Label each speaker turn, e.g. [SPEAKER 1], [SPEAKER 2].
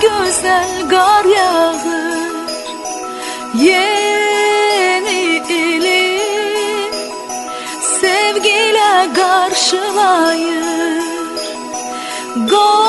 [SPEAKER 1] Güzel kar yağır. Yeni ilim Sevgiyle karşılayır. Gol